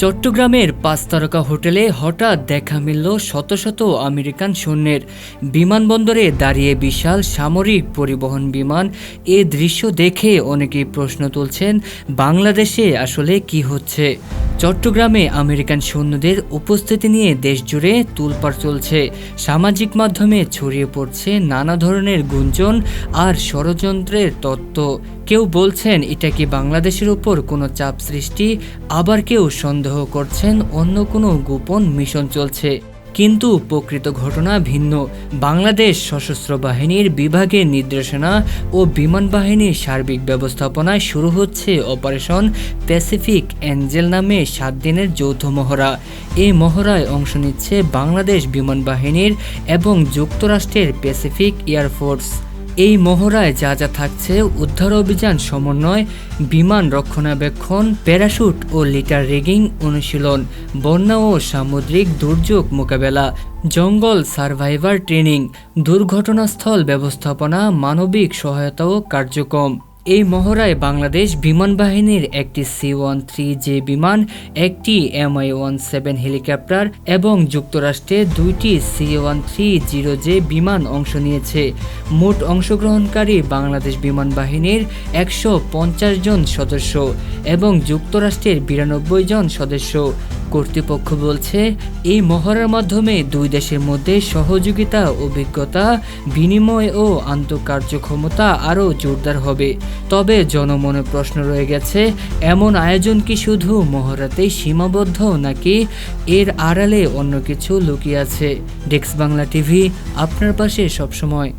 চট্টগ্রামের পাঁচ তারকা হোটেলে হঠাৎ দেখা মিলল শত শত আমেরিকান সৈন্যের। বিমানবন্দরে দাঁড়িয়ে বিশাল সামরিক পরিবহন বিমান এ দৃশ্য দেখে অনেকেই প্রশ্ন তুলছেন, বাংলাদেশে আসলে কি হচ্ছে? চট্টগ্রামে আমেরিকান সৈন্যদের উপস্থিতি নিয়ে দেশ জুড়ে তুলপার চলছে। সামাজিক মাধ্যমে ছড়িয়ে পড়ছে নানা ধরনের গুঞ্জন আর ষড়যন্ত্রের তত্ত্ব। কেউ বলছেন, এটা কি বাংলাদেশের ওপর কোনো চাপ সৃষ্টি? আবার কেউ সন্দেহ করছেন, অন্য কোনো গোপন মিশন চলছে। কিন্তু প্রকৃত ঘটনা ভিন্ন। বাংলাদেশ সশস্ত্র বাহিনীর বিভাগের নির্দেশনা ও বিমান বাহিনীর সার্বিক ব্যবস্থাপনায় শুরু হচ্ছে অপারেশন প্যাসিফিক অ্যাঞ্জেল নামে সাত দিনের যৌথ মহড়া। এই মহড়ায় অংশ নিচ্ছে বাংলাদেশ বিমান বাহিনীর এবং যুক্তরাষ্ট্রের প্যাসিফিক এয়ারফোর্স এই মহড়ায় যা যা থাকছে, উদ্ধার অভিযান, সমন্বয়, বিমান রক্ষণাবেক্ষণ, প্যারাশুট ও লিটার রেগিং অনুশীলন, বন্যা ও সামুদ্রিক দুর্যোগ মোকাবেলা, জঙ্গল সার্ভাইভার ট্রেনিং, দুর্ঘটনাস্থল ব্যবস্থাপনা, মানবিক সহায়তা ও কার্যক্রম। এই মহড়ায় বাংলাদেশ বিমান বাহিনীর একটি সি ওয়ান থ্রি জে বিমান, একটি এমআই ওয়ান সেভেন হেলিকপ্টার এবং যুক্তরাষ্ট্রের দুইটি C one three zero J বিমান অংশ নিয়েছে। মোট অংশগ্রহণকারী বাংলাদেশ বিমান বাহিনীর একশো পঞ্চাশ জন সদস্য এবং যুক্তরাষ্ট্রের বিরানব্বই জন সদস্য। কর্তৃপক্ষ বলছে, এই মহড়ার মাধ্যমে দুই দেশের মধ্যে সহযোগিতা, অভিজ্ঞতা, বিনিময় ও আন্তঃকার্যক্ষমতা আরও জোরদার হবে। তবে জনমনে প্রশ্ন রয়ে গেছে, এমন আয়োজন কি শুধু মহড়াতেই সীমাবদ্ধ নাকি এর আড়ালে অন্য কিছু লুকিয়ে আছে? ডেক্স বাংলা টিভি, আপনার পাশে সবসময়।